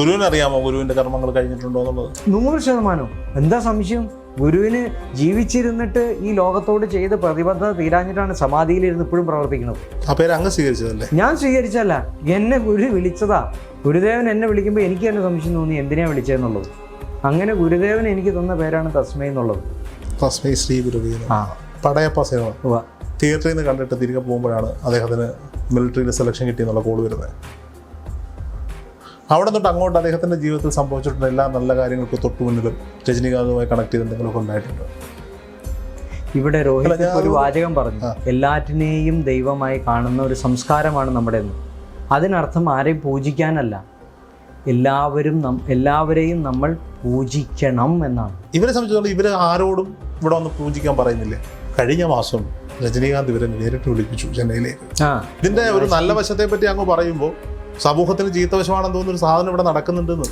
ഗുരുവിന് അറിയാമോ ഗുരുവിന്റെ കർമ്മങ്ങൾ കഴിഞ്ഞിട്ടുണ്ടോ എന്നുള്ളത്? നൂറ് ശതമാനം എന്താ സംശയം? ഗുരുവിന് ജീവിച്ചിരുന്നിട്ട് ഈ ലോകത്തോട് ചെയ്ത പ്രതിബദ്ധത തീരാഞ്ഞിട്ടാണ് സമാധിയിലിരുന്ന് ഇപ്പോഴും പ്രവർത്തിക്കുന്നത്. ആ പേര് അങ്ങ് സ്വീകരിച്ചതല്ലേ? ഞാൻ സ്വീകരിച്ചല്ല എന്നെ ഗുരു വിളിച്ചതാ. ഗുരുദേവൻ എന്നെ വിളിക്കുമ്പോൾ എനിക്ക് തന്നെ സംശയം തോന്നി എന്തിനാ വിളിച്ചതെന്നുള്ളത്. അങ്ങനെ ഗുരുദേവൻ എനിക്ക് തന്ന പേരാണ് തസ്മൈ എന്നുള്ളത്. തസ്മൈ ശ്രീ ഗുരുവി ആ. പടയപ്പ സേവ തിയേറ്ററിൽ നിന്ന് കണ്ടിട്ട് തിരികെ പോകുമ്പോഴാണ് അദ്ദേഹത്തിന് മിലിറ്ററിയിൽ സെലക്ഷൻ കിട്ടിയെന്നുള്ള കോൾ വരുന്നത്. അവിടെ തൊട്ട് അങ്ങോട്ട് അദ്ദേഹത്തിന്റെ ജീവിതത്തിൽ സംഭവിച്ചിട്ടുള്ള എല്ലാ നല്ല കാര്യങ്ങൾക്കും തൊട്ട് മുന്നിലും രജനീകാന്തുമായി കണക്ട് ചെയ്ത് എന്തെങ്കിലുമൊക്കെ ഉണ്ടായിട്ടുണ്ട്. ഇവിടെ രോഹിത് ഒരു വാചകം പറഞ്ഞു. എല്ലാറ്റിനെയും ദൈവമായി കാണുന്ന ഒരു സംസ്കാരമാണ് നമ്മുടെ അതിനർത്ഥം ആരെയും പൂജിക്കാനല്ല. എല്ലാവരും എല്ലാവരെയും നമ്മൾ പൂജിക്കണം എന്നാണ്. ഇവരെ സംബന്ധിച്ചിടത്തോളം ഇവരെ ആരോടും ഇവിടെ ഒന്ന് പൂജിക്കാൻ പറയുന്നില്ല. കഴിഞ്ഞ മാസം രജനീകാന്ത് ഇവരെ നേരിട്ട് വിളിപ്പിച്ചു ചെന്നൈയിലേക്ക്. ഇതിന്റെ ഒരു നല്ല വശത്തെ പറ്റി അങ്ങ് പറയുമ്പോൾ സമൂഹത്തിന് ജീവിതവശമാണെന്ന് തോന്നുന്ന ഒരു സാധനം ഇവിടെ നടക്കുന്നുണ്ടെന്ന്.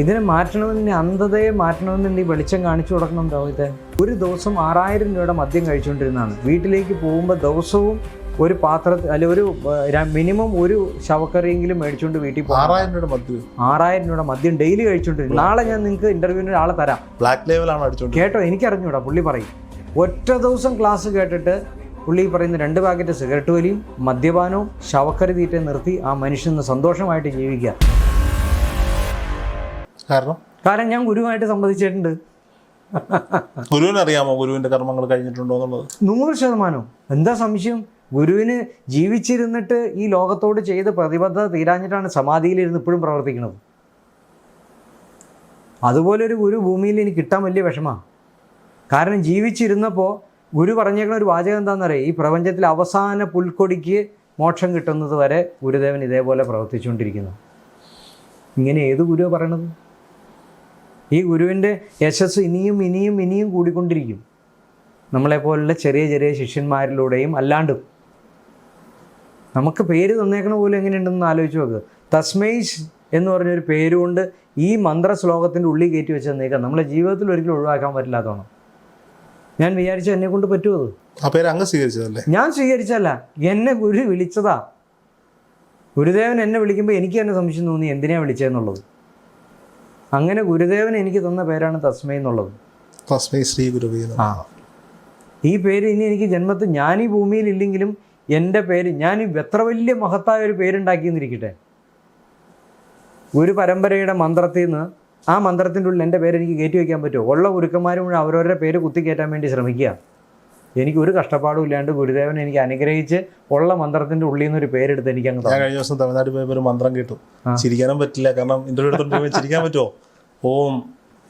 ഇതിനെ മാറ്റണമെന്ന് അന്ധതയെ മാറ്റണമെന്ന് ഈ വെളിച്ചം കാണിച്ചു കൊടുക്കണം രോഹിത് ഒരു ദിവസം ആറായിരം രൂപയുടെ മദ്യം കഴിച്ചുകൊണ്ടിരുന്നതാണ്. വീട്ടിലേക്ക് പോകുമ്പോൾ ദിവസവും ഒരു പാത്രത്തിൽ അല്ലെ ഒരു മിനിമം ഒരു ശവക്കറിയെങ്കിലും മേടിച്ചുകൊണ്ട് വീട്ടിൽ പോകും ആറായിരം രൂപയുടെ മദ്യം? ആറായിരം രൂപയുടെ മദ്യം ഡെയിലി കഴിച്ചുകൊണ്ടിരുന്നു. നാളെ ഞാൻ നിങ്ങൾക്ക് ഇന്റർവ്യൂവിന് ഒരാളെ തരാം. ബ്ലാക്ക് ലേവലാണ് കേട്ടോ എനിക്കറിഞ്ഞൂടാ പുള്ളി പറയും. ഒറ്റ ദിവസം ക്ലാസ് കേട്ടിട്ട് പുള്ളി പറയുന്ന രണ്ട് പാക്കറ്റ് സിഗരറ്റ് വലിയും മദ്യപാനവും ശവക്കറി തീറ്റയും നിർത്തി ആ മനുഷ്യന് സന്തോഷമായിട്ട് ജീവിക്കുക. കാരണം? കാരണം ഞാൻ ഗുരുവായിട്ട് സംബന്ധിച്ചിട്ടുണ്ട് ഗുരുവിന് അറിയാമോ ഗുരുവിന്റെ കർമ്മങ്ങൾ കഴിഞ്ഞിട്ടുണ്ടോ എന്നുള്ളത്? നൂറ് ശതമാനം എന്താ സംശയം? ഗുരുവിന് ജീവിച്ചിരുന്നിട്ട് ഈ ലോകത്തോട് ചെയ്ത പ്രതിബദ്ധത തീരാഞ്ഞിട്ടാണ് സമാധിയിലിരുന്ന് ഇപ്പോഴും പ്രവർത്തിക്കുന്നത്. അതുപോലെ ഒരു ഗുരു ഭൂമിയിൽ എനിക്ക് കിട്ടാൻ വലിയ വിഷമമാണ്. കാരണം ജീവിച്ചിരുന്നപ്പോൾ ഗുരു പറഞ്ഞേക്കുന്ന ഒരു വാചകം എന്താണെന്നറിയാം? ഈ പ്രപഞ്ചത്തിൽ അവസാന പുൽക്കൊടിക്ക് മോക്ഷം കിട്ടുന്നത് വരെ ഗുരുദേവൻ ഇതേപോലെ പ്രവർത്തിച്ചുകൊണ്ടിരിക്കുന്നു. ഇങ്ങനെ ഏത് ഗുരുവാണ് പറയണത്? ഈ ഗുരുവിന്റെ യശസ് ഇനിയും ഇനിയും ഇനിയും കൂടിക്കൊണ്ടിരിക്കും. നമ്മളെപ്പോലുള്ള ചെറിയ ചെറിയ ശിഷ്യന്മാരിലൂടെയും അല്ലാണ്ടും. നമുക്ക് പേര് തന്നേക്കണ പോലും എങ്ങനെയുണ്ടെന്ന് ആലോചിച്ച് നോക്ക്. തസ്മൈസ് എന്ന് പറഞ്ഞൊരു പേരുകൊണ്ട് ഈ മന്ത്ര ശ്ലോകത്തിന്റെ ഉള്ളിൽ കയറ്റി വെച്ച് തന്നേക്കാം. നമ്മളെ ജീവിതത്തിൽ ഒരിക്കലും ഒഴിവാക്കാൻ പറ്റില്ലാത്തതാണ് ഞാൻ വിചാരിച്ചു എന്നെ കൊണ്ട് പറ്റുമോ ആ പേര് അങ്ങ് സ്വീകരിച്ചതല്ലേ? ഞാൻ സ്വീകരിച്ചല്ല എന്നെ ഗുരു വിളിച്ചതാ. ഗുരുദേവൻ എന്നെ വിളിക്കുമ്പോൾ എനിക്ക് തന്നെ സംശയം തോന്നി എന്തിനാ വിളിച്ചതെന്നുള്ളത്? അങ്ങനെ ഗുരുദേവൻ എനിക്ക് തന്ന പേരാണ് തസ്മൈ എന്നുള്ളത്. തസ്മൈ ശ്രീ ഗുരുവി ആ. ഈ പേര് ഇനി എനിക്ക് ജന്മത്തിൽ ഞാൻ ഈ ഭൂമിയിൽ ഇല്ലെങ്കിലും എന്റെ പേര് ഞാൻ എത്ര വലിയ മഹത്തായ ഒരു പേരുണ്ടാക്കിയെന്നിരിക്കട്ടെ. ഒരു പരമ്പരയുടെ മന്ത്രത്തിൽ നിന്ന് ആ മന്ത്രത്തിന്റെ ഉള്ളിൽ എന്റെ പേര് എനിക്ക് കയറ്റി വയ്ക്കാൻ പറ്റുമോ? ഉള്ള ഗുരുക്കന്മാരും കൂടെ അവരവരുടെ പേര് കുത്തി കുത്തിക്കയറ്റാൻ വേണ്ടി ശ്രമിക്കുക. എനിക്ക് ഒരു കഷ്ടപ്പാടും ഇല്ലാണ്ട് ഗുരുദേവൻ എനിക്ക് അനുഗ്രഹിച്ച് ഉള്ള മന്ത്രത്തിന്റെ ഉള്ളിൽ നിന്ന് ഒരു പേരെടുത്ത് എനിക്ക് അങ്ങ് ഞാൻ കഴിഞ്ഞ ദിവസം തമിഴ്നാട്ടിൽ പോയപ്പോൾ ഒരു മന്ത്രം കേട്ടു. ചിരിക്കാനും പറ്റില്ല കാരണം ഇന്റർവ്യൂ എടുത്തോണ്ടിരിക്കുമ്പോൾ ചിരിക്കാൻ പറ്റുമോ? ഓം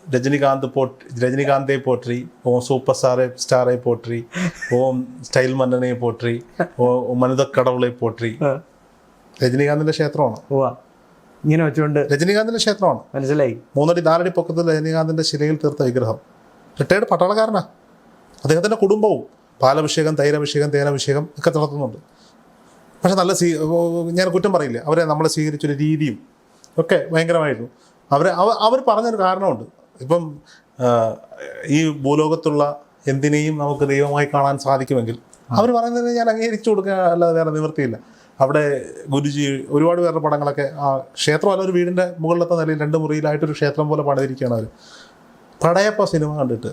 രജനികാന്ത് പോട്ട് രജനികാന്തെ പോട്രി ഓം സൂപ്പർ സ്റ്റാറെ സ്റ്റാറെ പോട്രി ഓം സ്റ്റൈൽ മന്നനെ പോട്രി ഓ മനുതക്കടവുളെ പോട്രി. രജനികാന്തിന്റെ ക്ഷേത്രമാണ്. ഇങ്ങനെ വെച്ചുകൊണ്ട് രജനീകാന്തിന്റെ ക്ഷേത്രമാണ്. മനസ്സിലായി. മൂന്നടി നാലടി പൊക്കത്തിൽ രജനീകാന്തിന്റെ ശിലയിൽ തീർത്ത വിഗ്രഹം. റിട്ടയർഡ് പട്ടാളക്കാരനാ. അദ്ദേഹത്തിന്റെ കുടുംബവും പാലഭിഷേകം തൈരഭിഷേകം തേനഭിഷേകം ഒക്കെ നടത്തുന്നുണ്ട്. പക്ഷെ നല്ല സ്വീ ഞാൻ കുറ്റം പറയില്ല? അവരെ നമ്മളെ സ്വീകരിച്ചൊരു രീതിയും ഒക്കെ ഭയങ്കരമായിരുന്നു. അവരെ അവ അവർ പറഞ്ഞൊരു കാരണമുണ്ട്. ഇപ്പം ഈ ഭൂലോകത്തുള്ള എന്തിനേയും നമുക്ക് ദൈവമായി കാണാൻ സാധിക്കുമെങ്കിൽ അവർ പറയുന്നതിന് ഞാൻ അംഗീകരിച്ചു കൊടുക്കുക അല്ലാതെ വേറെ നിവൃത്തിയില്ല. അവിടെ ഗുരുജി ഒരുപാട് പേരുടെ പടങ്ങളൊക്കെ ആ ക്ഷേത്രമല്ല ഒരു വീടിന്റെ മുകളിലത്തെ നിലയിൽ രണ്ട് മുറിയിലായിട്ടൊരു ക്ഷേത്രം പോലെ പണിതിരിക്കുകയാണ് അവർ പടയപ്പ സിനിമ കണ്ടിട്ട്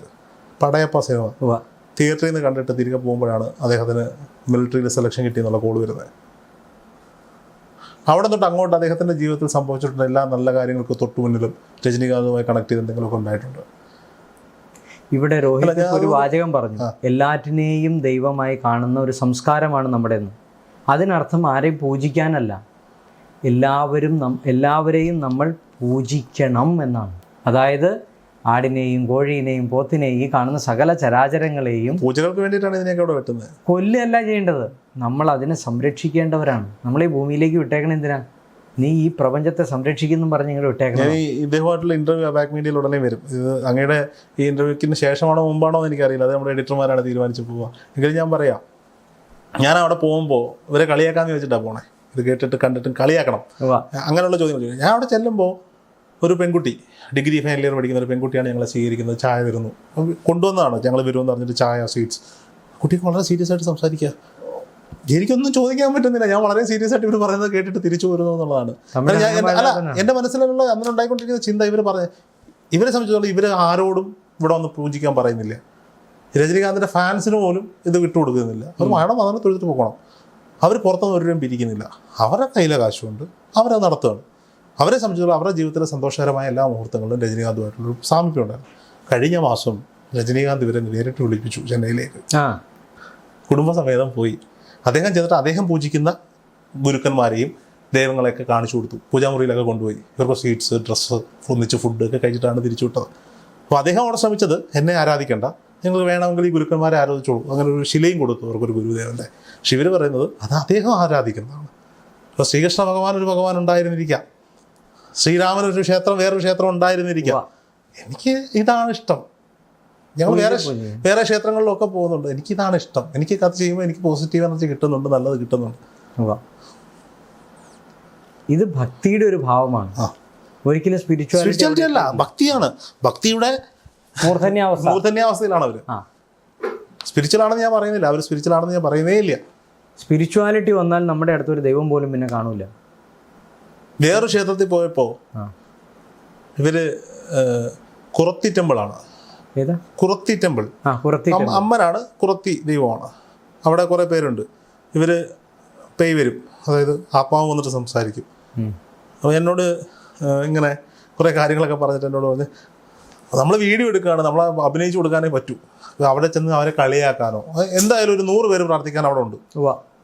പടയപ്പ സിനിമ. തിയേറ്ററിൽ നിന്ന് കണ്ടിട്ട് തിരികെ പോകുമ്പോഴാണ് അദ്ദേഹത്തിന് മിലിറ്ററിയിൽ സെലക്ഷൻ കിട്ടിയെന്നുള്ള കോൾ വരുന്നത്. അവിടെ തൊട്ട് അങ്ങോട്ട് അദ്ദേഹത്തിന്റെ ജീവിതത്തിൽ സംഭവിച്ചിട്ടുള്ള എല്ലാ നല്ല കാര്യങ്ങൾക്കും തൊട്ടു മുന്നിലും രജനീകാന്തുമായി കണക്ട് ചെയ്ത് എന്തെങ്കിലുമൊക്കെ ഉണ്ടായിട്ടുണ്ട്. ഇവിടെ രോഹിത് ഒരു വാചകം പറഞ്ഞു. എല്ലാറ്റിനെയും ദൈവമായി കാണുന്ന ഒരു സംസ്കാരമാണ് നമ്മുടെ അതിനർത്ഥം ആരെയും പൂജിക്കാനല്ല. എല്ലാവരും നം- എല്ലാവരെയും നമ്മൾ പൂജിക്കണം എന്നാണ്. അതായത് ആടിനെയും കോഴീനെയും പോത്തിനെയും ഈ കാണുന്ന സകല ചരാചരങ്ങളെയും പൂജകൾക്ക് വേണ്ടിയിട്ടാണ് ഇതിനെയൊക്കെ വെട്ടുന്നത്. കൊല്ലല്ല ചെയ്യേണ്ടത്. നമ്മൾ അതിനെ സംരക്ഷിക്കേണ്ടവരാണ്. നമ്മൾ ഈ ഭൂമിയിലേക്ക് വിട്ടേക്കണം എന്തിനാ? നീ ഈ പ്രപഞ്ചത്തെ സംരക്ഷിക്കുന്നു പറഞ്ഞ് ഇങ്ങനെ വിട്ടേക്കണം. ഇദ്ദേഹമായിട്ടുള്ള ഇന്റർവ്യൂ ബാക്ക് മീഡിയയിൽ ഉടനെ വരും. ഇത് അങ്ങയുടെ ഈ ഇന്റർവ്യൂക്കിന് ശേഷമാണോ മുമ്പാണോ എന്ന് എനിക്കറിയില്ല. അത് നമ്മുടെ എഡിറ്റർമാരാണ് തീരുമാനിച്ചു പോവുക. എങ്കിലും ഞാൻ പറയാം. ഞാൻ അവിടെ പോകുമ്പോൾ ഇവരെ കളിയാക്കാന്ന് ചോദിച്ചിട്ടാണ് പോണേ. ഇത് കേട്ടിട്ട് കണ്ടിട്ടും കളിയാക്കണം. അങ്ങനെയുള്ള ചോദ്യങ്ങൾ ചോദിക്കും. ഞാൻ അവിടെ ചെല്ലുമ്പോൾ ഒരു പെൺകുട്ടി ഡിഗ്രി ഫൈനൽ ഇയർ പഠിക്കുന്ന ഒരു പെൺകുട്ടിയാണ് ഞങ്ങളെ സ്വീകരിക്കുന്നത് ചായ വരുന്നു കൊണ്ടുവന്നതാണ്? ഞങ്ങൾ വരുമെന്ന് പറഞ്ഞിട്ട് ചായ സ്വീറ്റ്സ്. കുട്ടിക്ക് വളരെ സീരിയസ് ആയിട്ട് സംസാരിക്കുക എനിക്കൊന്നും ചോദിക്കാൻ പറ്റുന്നില്ല. ഞാൻ വളരെ സീരിയസ് ആയിട്ട് ഇവർ പറയുന്നത് കേട്ടിട്ട് തിരിച്ചു വരുന്നു എന്നുള്ളതാണ്. അങ്ങനെ അല്ല. എന്റെ മനസ്സിലുള്ള അന്ന് ഉണ്ടായിക്കൊണ്ടിരിക്കുന്ന ചിന്ത ഇവർ പറഞ്ഞ ഇവരെ സംബന്ധിച്ചിടത്തോളം ഇവർ ആരോടും ഇവിടെ ഒന്ന് പൂജിക്കാൻ പറയുന്നില്ല. രജനീകാന്തിന്റെ ഫാൻസിന് പോലും ഇത് വിട്ടുകൊടുക്കുന്നില്ല അത് മാഡം അതിനെ തൊഴുത്തിട്ട് പോകണം അവർ പുറത്തുനിന്ന് ഒരിടം പിരിക്കുന്നില്ല. അവരുടെ കയ്യിലെ കാശുണ്ട് അവരത് നടത്തുകയാണ്. അവരെ സംബന്ധിച്ചിടത്തോളം അവരുടെ ജീവിതത്തിലെ സന്തോഷകരമായ എല്ലാ മുഹൂർത്തങ്ങളിലും രജനീകാന്തുമായിട്ടുള്ള ഒരു സാമീപ്യം ഉണ്ടായിരുന്നു. കഴിഞ്ഞ മാസം രജനീകാന്ത് ഇവരെ നേരിട്ട് വിളിപ്പിച്ചു ചെന്നൈയിലേക്ക്. ആ. കുടുംബസമേതം പോയി. അദ്ദേഹം ചെന്നിട്ട് അദ്ദേഹം പൂജിക്കുന്ന ഗുരുക്കന്മാരെയും ദൈവങ്ങളെയൊക്കെ കാണിച്ചു കൊടുത്തു. പൂജാമുറിയിലൊക്കെ കൊണ്ടുപോയി. ഇവർക്ക് സ്വീറ്റ്സ് ഡ്രസ്സ് ഒന്നിച്ച് ഫുഡ് ഒക്കെ കഴിച്ചിട്ടാണ് തിരിച്ചു വിട്ടത്. അപ്പോൾ അദ്ദേഹം അവിടെ ശ്രമിച്ചത് എന്നെ ആരാധിക്കേണ്ട. നിങ്ങൾ വേണമെങ്കിൽ ഈ ഗുരുക്കന്മാരെ ആരാധിച്ചോളൂ. അങ്ങനെ ഒരു ശിലയും കൊടുത്തു അവർക്കൊരു ഗുരുദേവന്റെ ശിവർ പറയുന്നത് അത് അദ്ദേഹം ആരാധിക്കുന്നതാണ്. ഇപ്പോൾ ശ്രീകൃഷ്ണ ഭഗവാൻ ഒരു ഭഗവാൻ ഉണ്ടായിരുന്നിരിക്കാം. ശ്രീരാമൻ ഒരു ക്ഷേത്രം വേറൊരു ക്ഷേത്രം ഉണ്ടായിരുന്നിരിക്കാം. എനിക്ക് ഇതാണ് ഇഷ്ടം. ഞങ്ങൾ വേറെ വേറെ ക്ഷേത്രങ്ങളിലൊക്കെ പോകുന്നുണ്ട്. എനിക്ക് ഇതാണ് ഇഷ്ടം. എനിക്ക് അത് ചെയ്യുമ്പോൾ എനിക്ക് പോസിറ്റീവ് എനർജി കിട്ടുന്നുണ്ട് നല്ലത് കിട്ടുന്നുണ്ട്. ഇത് ഭക്തിയുടെ ഒരു ഭാവമാണ്. ഒരിക്കലും സ്പിരിച്വാലിറ്റി അല്ല ഭക്തിയാണ്. ഭക്തിയുടെ മൂർധന്യാവസ്ഥ. മൂർധന്യാവസ്ഥയിലാണ് അവർ ആ. സ്പിരിച്വൽ ആണെന്ന് ഞാൻ പറയുന്നില്ല. അവർ സ്പിരിച്വൽ ആണെന്ന് ഞാൻ പറയുന്നേ ഇല്ല. സ്പിരിച്വാലിറ്റി വന്നാൽ നമ്മുടെ അടുത്തൊരു ദൈവം പോലും പിന്നെ കാണൂല. വേറൊരു ക്ഷേത്രത്തിൽ പോയപ്പോൾ ഇവർ കുറത്തി ടെമ്പിളാണ്. കുറത്തി ടെമ്പിൾ. അമ്മനാണ് കുറത്തി ദൈവമാണ്. അവിടെ കുറെ പേരുണ്ട്. ഇവർ പേയ് വരും. അതായത് ആത്മാവ് വന്നിട്ട് സംസാരിക്കും. അപ്പോൾ എന്നോട് ഇങ്ങനെ കുറേ കാര്യങ്ങളൊക്കെ പറഞ്ഞിട്ട് എന്നോട് പറഞ്ഞ് നമ്മൾ വീഡിയോ എടുക്കുകയാണ് നമ്മൾ അഭിനയിച്ചു കൊടുക്കാനേ പറ്റൂ. അവിടെ ചെന്ന് അവരെ കളിയാക്കാനോ എന്തായാലും ഒരു നൂറ് പേര് പ്രാർത്ഥിക്കാൻ അവിടെ ഉണ്ട്.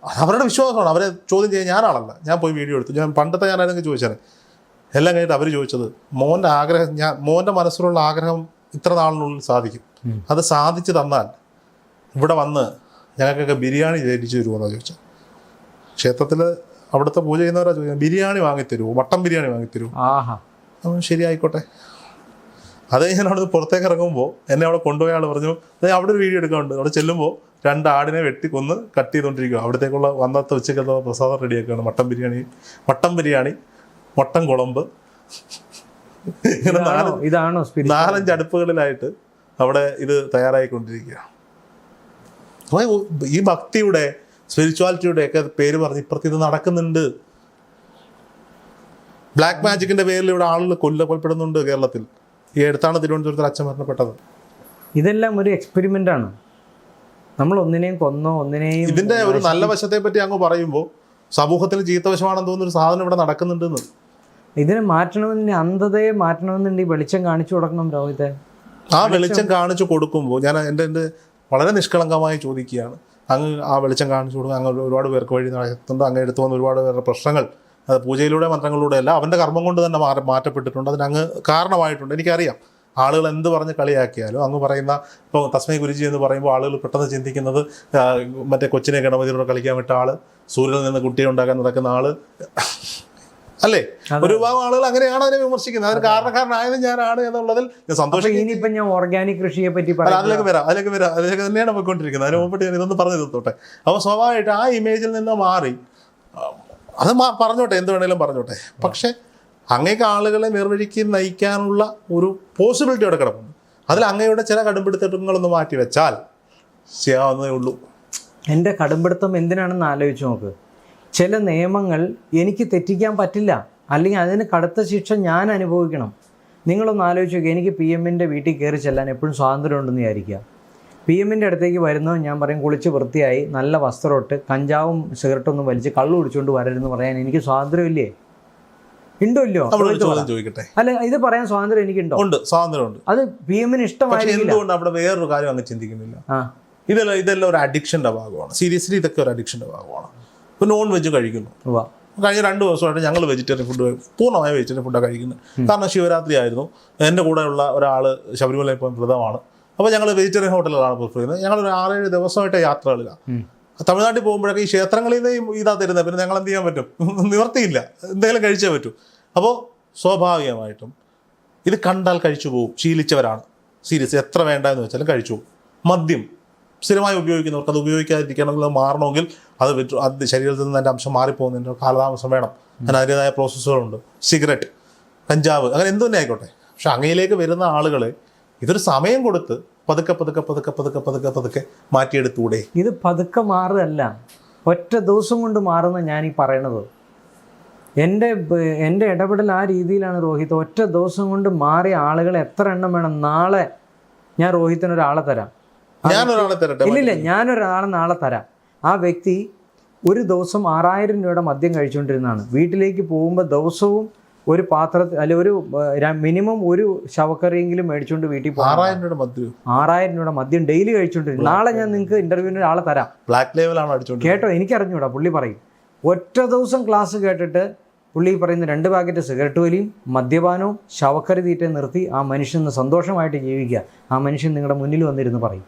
അത് അവരുടെ വിശ്വാസമാണ്. അവരെ ചോദ്യം ചെയ്യാൻ ഞാനാളല്ല ഞാൻ പോയി വീഡിയോ എടുത്തു. ഞാൻ പണ്ടത്തെ ഞാനായിരുന്നു ചോദിച്ചാൽ എല്ലാം കഴിഞ്ഞിട്ട് അവർ ചോദിച്ചത് മോന്റെ ആഗ്രഹം ഞാൻ മോന്റെ മനസ്സിലുള്ള ആഗ്രഹം ഇത്ര നാളിനുള്ളിൽ സാധിക്കും. അത് സാധിച്ചു തന്നാൽ ഇവിടെ വന്ന് ഞങ്ങൾക്കൊക്കെ ബിരിയാണി ചേരിച്ചു തരുമോന്നാണ് ചോദിച്ചത്. ക്ഷേത്രത്തിൽ അവിടുത്തെ പൂജ ചെയ്യുന്നവരാ ചോദിക്കുന്നത് ബിരിയാണി വാങ്ങിത്തരുമോ? മട്ടൻ ബിരിയാണി വാങ്ങിത്തരുമോ? ആഹാ. അപ്പം ശരി ആയിക്കോട്ടെ അത് ഞാൻ അവിടെ പുറത്തേക്ക് ഇറങ്ങുമ്പോൾ എന്നെ അവിടെ കൊണ്ടുപോയ ആൾ പറഞ്ഞു "ദേ അവിടെ ഒരു വീഡിയോ എടുക്കാറുണ്ട് അവിടെ ചെല്ലുമ്പോൾ രണ്ട് ആടിനെ വെട്ടി കൊന്ന് കട്ട് ചെയ്തുകൊണ്ടിരിക്കുക അവിടത്തേക്കുള്ള വന്നത്തെ ഉച്ചക്കത്തെ പ്രസാദം റെഡിയാക്കുകയാണ് mutton biryani mutton biryani mutton കുളമ്പ്. ഇങ്ങനെ നാല് നാലഞ്ച് അടുപ്പുകളിലായിട്ട് അവിടെ ഇത് തയ്യാറായിക്കൊണ്ടിരിക്കുക അപ്പോൾ ഈ ഭക്തിയുടെ സ്പിരിച്വാലിറ്റിയുടെ ഒക്കെ പേര് പറഞ്ഞ് ഇപ്പുറത്ത് ഇത് നടക്കുന്നുണ്ട്. ബ്ലാക്ക് മാജിക്കിന്റെ പേരിൽ ഇവിടെ ആളുകൾ കൊല്ലപ്പെടുന്നുണ്ട് കേരളത്തിൽ. ഈ അടുത്താണ് തിരുവനന്തപുരത്ത് അച്ഛൻ മരണപ്പെട്ടത് ഇതെല്ലാം ഒരു എക്സ്പെരിമെന്റ് ആണ്. നമ്മൾ ഒന്നിനെയും കൊന്നോ ഒന്നിനെയും ഇതിന്റെ ഒരു നല്ല വശത്തെ പറ്റി അങ്ങ് പറയുമ്പോൾ സമൂഹത്തിന് ചീത്തവശമാണെന്ന് തോന്നുന്ന ഒരു സാധനം ഇവിടെ നടക്കുന്നുണ്ടെന്ന്. ഇതിനെ മാറ്റണമെന്ന് അന്ധതയെ ഈ വെളിച്ചം കാണിച്ചു കൊടുക്കണം രോഹിത്തെ ആ വെളിച്ചം കാണിച്ചു കൊടുക്കുമ്പോൾ ഞാൻ എന്റെ എന്റെ വളരെ നിഷ്കളങ്കമായി ചോദിക്കുകയാണ്. അങ്ങ് ആ വെളിച്ചം കാണിച്ചു കൊടുക്കുക അങ്ങ് ഒരുപാട് പേർക്ക് വഴി നടത്തുന്നുണ്ട് അങ്ങ് എടുത്തു വന്ന ഒരുപാട് പേരുടെ പ്രശ്നങ്ങൾ അത് പൂജയിലൂടെ മന്ത്രങ്ങളിലൂടെ അല്ല അവന്റെ കർമ്മം കൊണ്ട് തന്നെ മാറി മാറ്റപ്പെട്ടിട്ടുണ്ട്. അതിനങ്ങ് കാരണമായിട്ടുണ്ട്. എനിക്കറിയാം. ആളുകൾ എന്ത് പറഞ്ഞ് കളിയാക്കിയാലും അങ്ങ് പറയുന്ന ഇപ്പോൾ തസ്മൈ ഗുരുജി എന്ന് പറയുമ്പോൾ ആളുകൾ പെട്ടെന്ന് ചിന്തിക്കുന്നത് മറ്റേ കൊച്ചിനെ ഗണപതിയോട് കളിക്കാൻ വിട്ട ആൾ സൂര്യനിൽ നിന്ന് കുട്ടിയെ ഉണ്ടാക്കാൻ നടക്കുന്ന ആൾ. അല്ലേ? ഒരു വിഭാഗം ആളുകൾ അങ്ങനെയാണ് അതിനെ വിമർശിക്കുന്നത്. അതിന് കാരണക്കാരനായത് ഞാനാണ് എന്നുള്ളതിൽ സന്തോഷം ഇനിയിപ്പം ഞാൻ ഓർഗാനിക് കൃഷിയെ പറ്റി അതിലേക്ക് വരാം അതിലേക്ക് വരാം. അതിലേക്ക് തന്നെയാണ് പോയിക്കൊണ്ടിരിക്കുന്നത്. അതിന് മുമ്പിട്ട് ഞാൻ ഇതൊന്ന് പറഞ്ഞു തീർത്തോട്ടെ. അപ്പോൾ സ്വാഭാവികമായിട്ട് ആ ഇമേജിൽ നിന്ന് മാറി അത് പറഞ്ഞോട്ടെ എന്ത് വേണേലും പറഞ്ഞോട്ടെ. പക്ഷേ അങ്ങേക്ക് ആളുകളെ നേർവഴിക്ക് നയിക്കാനുള്ള ഒരു പോസിബിലിറ്റി അവിടെ കിടക്കുന്നു അതിൽ അങ്ങയുടെ ചില കടുംപിടുത്തങ്ങളൊന്ന് മാറ്റി വെച്ചാൽ ചെയ്യാവുന്നതേ ഉള്ളൂ. എന്റെ കടുംപിടുത്തം എന്തിനാണെന്ന് ആലോചിച്ച് നോക്ക്. ചില നിയമങ്ങൾ എനിക്ക് തെറ്റിക്കാൻ പറ്റില്ല. അല്ലെങ്കിൽ അതിന് കടുത്ത ശിക്ഷ ഞാൻ അനുഭവിക്കണം. നിങ്ങളൊന്ന് ആലോചിച്ച് നോക്കുക എനിക്ക് പി എമ്മിന്റെ വീട്ടിൽ കയറി ചെല്ലാൻ എപ്പോഴും സ്വാതന്ത്ര്യമുണ്ടെന്ന് വിചാരിക്കുക. പി എമ്മിന്റെ അടുത്തേക്ക് വരുന്നത് ഞാൻ പറയും കുളിച്ച് വൃത്തിയായി നല്ല വസ്ത്രമിട്ട് കഞ്ചാവും സിഗരറ്റൊന്നും വലിച്ച് കള്ളു കുടിച്ചുകൊണ്ട് വരരുതെന്ന് പറയാൻ എനിക്ക് സ്വാതന്ത്ര്യമില്ലേ? ഉണ്ടോ ഇല്ലയോ? ചോദിക്കട്ടെ? അല്ല ഇത് പറയാൻ സ്വാതന്ത്ര്യം എനിക്കുണ്ടോ? ഉണ്ട് സ്വാതന്ത്ര്യമുണ്ട്. അത് പി എമ്മിന് എന്തുകൊണ്ട് അവിടെ വേറൊരു കാര്യം അങ്ങ് ചിന്തിക്കുന്നില്ല? ഇതെല്ലാം ഇതെല്ലാം ഒരു അഡിക്ഷന്റെ ഭാഗമാണ്. സീരിയസ്ലി ഇതൊക്കെ ഒരു അഡിക്ഷന്റെ ഭാഗമാണ്. ഇപ്പോൾ നോൺ വെജ് കഴിക്കുന്നു. കഴിഞ്ഞ രണ്ട് ദിവസമായിട്ട് ഞങ്ങൾ വെജിറ്റേറിയൻ ഫുഡ് പൂർണമായ വെജിറ്റേറിയൻ ഫുഡാണ് കഴിക്കുന്നത് കാരണം ശിവരാത്രി ആയിരുന്നു. എന്റെ കൂടെയുള്ള ഒരാൾ ശബരിമലയിൽ ഇപ്പം വ്രതമാണ്. അപ്പോൾ ഞങ്ങൾ വെജിറ്റേറിയൻ ഹോട്ടലുകളാണ് പ്രിഫർ ചെയ്യുന്നത്. ഞങ്ങൾ ഒരു ആറേഴ് ദിവസമായിട്ട് യാത്രകളിലാണ്. തമിഴ്നാട്ടിൽ പോകുമ്പോഴൊക്കെ ഈ ക്ഷേത്രങ്ങളിൽ നിന്ന് ഇതാ തരുന്നത്. പിന്നെ ഞങ്ങൾ എന്ത് ചെയ്യാൻ പറ്റും? നിവർത്തിയില്ല. എന്തെങ്കിലും കഴിച്ചേ പറ്റൂ. അപ്പോൾ സ്വാഭാവികമായിട്ടും ഇത് കണ്ടാൽ കഴിച്ചു പോകും ശീലിച്ചവരാണ്. സീരിയസ് എത്ര വേണ്ട എന്ന് വെച്ചാലും കഴിച്ചു പോകും മദ്യം. സ്ഥിരമായി ഉപയോഗിക്കുന്നവർക്ക് അത് ഉപയോഗിക്കാതിരിക്കണമെങ്കിൽ അത് മാറണമെങ്കിൽ അത് അത് ശരീരത്തിൽ നിന്ന് അതിന്റെ അംശം മാറിപ്പോകുന്നതിന്റെ കാലതാമസം വേണം. അതിന് അതിന്റെതായ പ്രോസസ്സുകളുണ്ട് സിഗരറ്റ് കഞ്ചാവ് അങ്ങനെ എന്തു തന്നെ ആയിക്കോട്ടെ. പക്ഷെ അങ്ങയിലേക്ക് വരുന്ന ആളുകളെ ഇതൊരു സമയം കൊടുത്ത് പതുക്കെ പതുക്കെ പതുക്കെ പതുക്കെ പതുക്കെ പതുക്കെ മാറ്റിയെടുത്തൂടെ? ഇത് പതുക്കെ മാറുകയല്ല. ഒറ്റ ദിവസം കൊണ്ട് മാറുന്ന ഞാൻ ഈ പറയണത്. എന്റെ എന്റെ ഇടപെടൽ ആ രീതിയിലാണ് രോഹിത്. ഒറ്റ ദിവസം കൊണ്ട് മാറിയ ആളുകൾ എത്ര എണ്ണം വേണം? നാളെ ഞാൻ രോഹിത്തിന് ഒരാളെ തരാം. ഞാൻ ഒരാളെ തരട്ടെ ഇല്ലില്ല ഞാനൊരാളെ നാളെ തരാം. ആ വ്യക്തി ഒരു ദിവസം ആറായിരം രൂപയുടെ മദ്യം കഴിച്ചുകൊണ്ടിരുന്നതാണ്. വീട്ടിലേക്ക് പോകുമ്പോൾ ദിവസവും ഒരു പാത്ര അല്ലെ ഒരു മിനിമം ഒരു ശവക്കറിയെങ്കിലും മേടിച്ചുകൊണ്ട് വീട്ടിൽ പോകും ആറായിരം രൂപയുടെ മദ്യം. ആറായിരം രൂപയുടെ മദ്യം ഡെയിലി കഴിച്ചുകൊണ്ടിരുന്നു നാളെ ഞാൻ നിങ്ങൾക്ക് ഇന്റർവ്യൂവിന് ഒരാളെ തരാം. ബ്ലാക്ക് ലേവലാണ് അടിച്ചോണ്ട് കേട്ടോ എനിക്ക് എനിക്കറിഞ്ഞൂടാ പുള്ളി പറയും. ഒറ്റ ദിവസം ക്ലാസ് കേട്ടിട്ട് പുള്ളി പറയുന്ന രണ്ട് പാക്കറ്റ് സിഗരറ്റ് വലിയും മദ്യപാനവും ശവക്കറി തീറ്റയും നിർത്തി ആ മനുഷ്യന് സന്തോഷമായിട്ട് ജീവിക്കുക. ആ മനുഷ്യൻ നിങ്ങളുടെ മുന്നിൽ വന്നിരുന്ന് പറയും.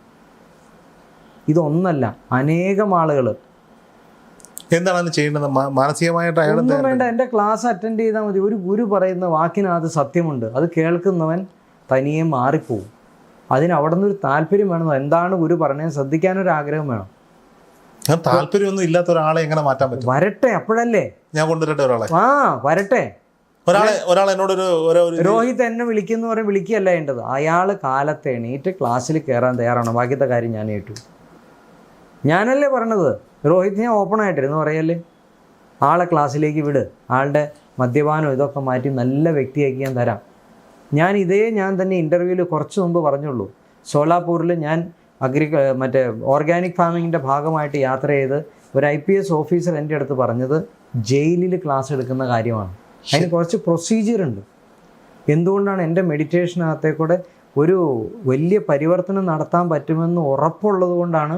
ഇതൊന്നല്ല അനേകം ആളുകൾ എന്താണ് ചെയ്യേണ്ടത്? മാനസികമായിട്ട് അയാൾ വേണ്ട എന്റെ ക്ലാസ് അറ്റൻഡ് ചെയ്താൽ മതി. ഒരു ഗുരു പറയുന്ന വാക്കിനകത്ത് സത്യമുണ്ട്. അത് കേൾക്കുന്നവൻ തനിയെ മാറിപ്പോവും. അതിന് അവിടെ നിന്നൊരു താല്പര്യം വേണം. എന്താണ് ഗുരു പറഞ്ഞത്? ശ്രദ്ധിക്കാനൊരു ആഗ്രഹം വേണം താല്പര്യമൊന്നും ഇല്ലാത്ത ഒരാളെ എങ്ങനെ മാറ്റാൻ പറ്റും? വരട്ടെ അപ്പോഴല്ലേ? ഞാൻ കൊണ്ടുവരട്ടെ ഒരാളെ? ആ വരട്ടെ. ഒരാളെ ഒരാൾ എന്നോടൊരു രോഹിത് എന്നെ വിളിക്കുന്നു പറഞ്ഞ് വിളിക്കുകയല്ല വേണ്ടത് അയാൾ കാലത്ത് എണീറ്റ് ക്ലാസ്സിൽ കയറാൻ തയ്യാറാണ്. ബാക്കിയത്തെ കാര്യം ഞാൻ ഏറ്റു. ഞാനല്ലേ പറഞ്ഞത് രോഹിത് ഞാൻ ഓപ്പൺ ആയിട്ടിരുന്നു പറയല്ലേ? ആളെ ക്ലാസ്സിലേക്ക് വിട്. ആളുടെ മദ്യപാനം ഇതൊക്കെ മാറ്റി നല്ല വ്യക്തിയാക്കി ഞാൻ തരാം. ഞാൻ ഇതേ ഞാൻ തന്നെ ഇന്റർവ്യൂവിൽ കുറച്ച് മുമ്പ് പറഞ്ഞുള്ളൂ. സോലാപൂരിൽ ഞാൻ അഗ്രി മറ്റേ ഓർഗാനിക് ഫാമിങ്ങിന്റെ ഭാഗമായിട്ട് യാത്ര ചെയ്ത് ഒരു ഐ പി എസ് ഓഫീസർ എന്റെ അടുത്ത് പറഞ്ഞത് ജയിലിൽ ക്ലാസ് എടുക്കുന്ന കാര്യമാണ്. അതിന് കുറച്ച് പ്രൊസീജിയർ ഉണ്ട്. എന്തുകൊണ്ടാണ് എന്റെ മെഡിറ്റേഷനകത്തെ കൂടെ ഒരു വലിയ പരിവർത്തനം നടത്താൻ പറ്റുമെന്ന് ഉറപ്പുള്ളത് കൊണ്ടാണ്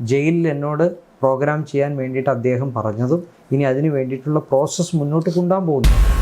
ജയിലിൽ എന്നോട് പ്രോഗ്രാം ചെയ്യാൻ വേണ്ടിയിട്ട് അദ്ദേഹം പറഞ്ഞതും ഇനി അതിന് വേണ്ടിയിട്ടുള്ള പ്രോസസ്സ് മുന്നോട്ട് കൊണ്ടുപോകാൻ പോകുന്നു.